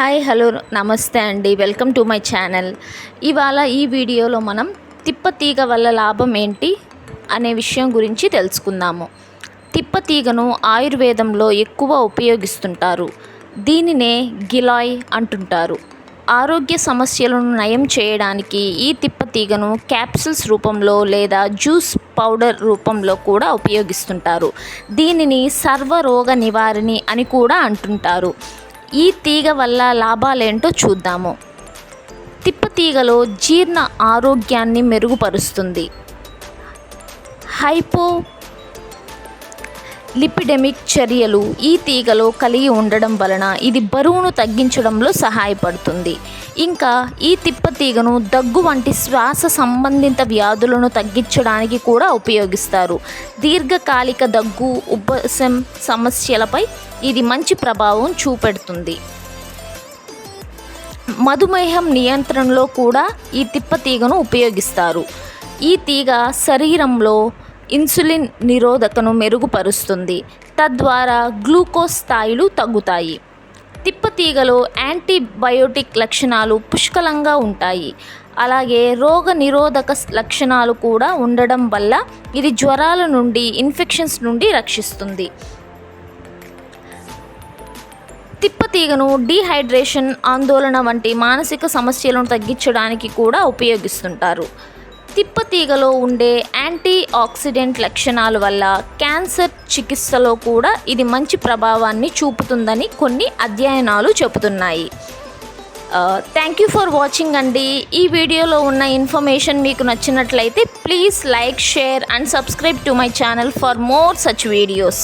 Hi hello నమస్తే అండి. Welcome to my channel. ఇవాళ ఈ వీడియోలో మనం తిప్పతీగ వల్ల లాభం ఏంటి అనే విషయం గురించి తెలుసుకుందాము. తిప్పతీగను ఆయుర్వేదంలో ఎక్కువ ఉపయోగిస్తుంటారు. దీనినే గిలాయ్ అంటుంటారు. ఆరోగ్య సమస్యలను నయం చేయడానికి ఈ తిప్పతీగను క్యాప్సిల్స్ రూపంలో లేదా జ్యూస్ పౌడర్ రూపంలో కూడా ఉపయోగిస్తుంటారు. దీనిని సర్వరోగ నివారిణి అని కూడా అంటుంటారు. ఈ తీగ వల్ల లాభాలేంటో చూద్దాము. తిప్పతీగలో జీర్ణ ఆరోగ్యాన్ని మెరుగుపరుస్తుంది. హైపో లిపిడెమిక్ చర్యలు ఈ తీగలో కలిగి ఉండడం వలన ఇది బరువును తగ్గించడంలో సహాయపడుతుంది. ఇంకా ఈ తిప్పతీగను దగ్గు వంటి శ్వాస సంబంధిత వ్యాధులను తగ్గించడానికి కూడా ఉపయోగిస్తారు. దీర్ఘకాలిక దగ్గు ఉపశం సమస్యలపై ఇది మంచి ప్రభావం చూపెడుతుంది. మధుమేహం నియంత్రణలో కూడా ఈ తిప్పతీగను ఉపయోగిస్తారు. ఈ తీగ శరీరంలో ఇన్సులిన్ నిరోధకను మెరుగుపరుస్తుంది. తద్వారా గ్లూకోజ్ స్థాయిలు తగ్గుతాయి. తిప్పతీగలో యాంటీబయోటిక్ లక్షణాలు పుష్కలంగా ఉంటాయి. అలాగే రోగ నిరోధక లక్షణాలు కూడా ఉండడం వల్ల ఇది జ్వరాల నుండి ఇన్ఫెక్షన్స్ నుండి రక్షిస్తుంది. తిప్పతీగను డీహైడ్రేషన్ ఆందోళన వంటి మానసిక సమస్యలను తగ్గించడానికి కూడా ఉపయోగిస్తుంటారు. తిప్పతీగలో ఉండే యాంటీ ఆక్సిడెంట్ లక్షణాల వల్ల క్యాన్సర్ చికిత్సలో కూడా ఇది మంచి ప్రభావాన్ని చూపుతుందని కొన్ని అధ్యయనాలు చెబుతున్నాయి. థ్యాంక్ యూ ఫర్ వాచింగ్ అండి. ఈ వీడియోలో ఉన్న ఇన్ఫర్మేషన్ మీకు నచ్చినట్లయితే please like share and subscribe to my channel for more such videos.